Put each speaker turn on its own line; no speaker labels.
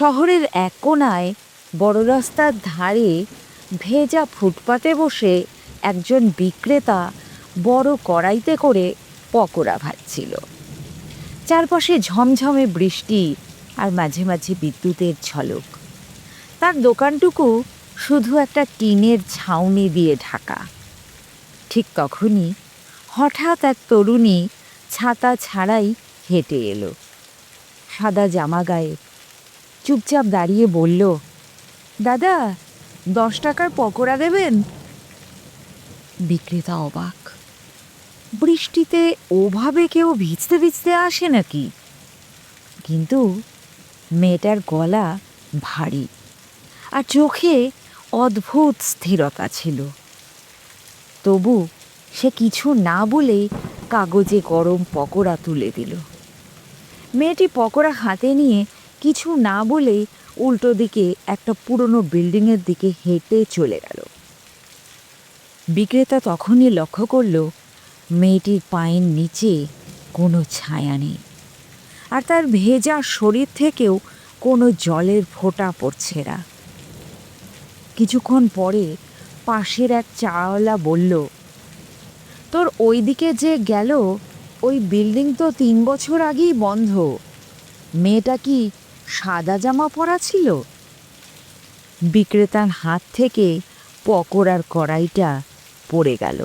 শহরের এক কোনায় বড় রাস্তার ধারে ভেজা ফুটপাতে বসে একজন বিক্রেতা বড় কড়াইতে করে পকোড়া ভাজছিল। চারপাশে ঝমঝমে বৃষ্টি আর মাঝে মাঝে বিদ্যুতের ঝলক। তার দোকানটুকু শুধু একটা টিনের ছাউনি দিয়ে ঢাকা। ঠিক তখনই হঠাৎ এক তরুণী ছাতা ছাড়াই হেঁটে এলো। সাদা জামা গায়ে চুপচাপ দাঁড়িয়ে বলল, দাদা, দশ টাকার পকোড়া দেবেন? বিক্রেতা অবাক। বৃষ্টিতে ওভাবে কেউ ভিজতে ভিজতে আসে নাকি? কিন্তু মেয়েটার গলা ভারী আর চোখে অদ্ভুত স্থিরতা ছিল। তবু সে কিছু না বলেই কাগজে গরম পকোড়া তুলে দিল। মেয়েটি পকোড়া হাতে নিয়ে কিছু না বলেই উল্টো দিকে একটা পুরনো বিল্ডিংয়ের দিকে হেঁটে চলে গেল। বিক্রেতা তখনই লক্ষ্য করল, মেয়েটির পায়ের নিচে কোনো ছায়া নেই আর তার ভেজা শরীর থেকেও কোনো জলের ফোঁটা পড়ছে না। কিছুক্ষণ পরে পাশের এক চাওয়ালা বলল, তোর ওই দিকে যে গেল, ওই বিল্ডিং তো তিন বছর আগেই বন্ধ। মেয়েটা কি সাদা জামা পরা ছিল। বিক্রেতার হাত থেকে পকোড়ার কড়াইটা পড়ে গেল।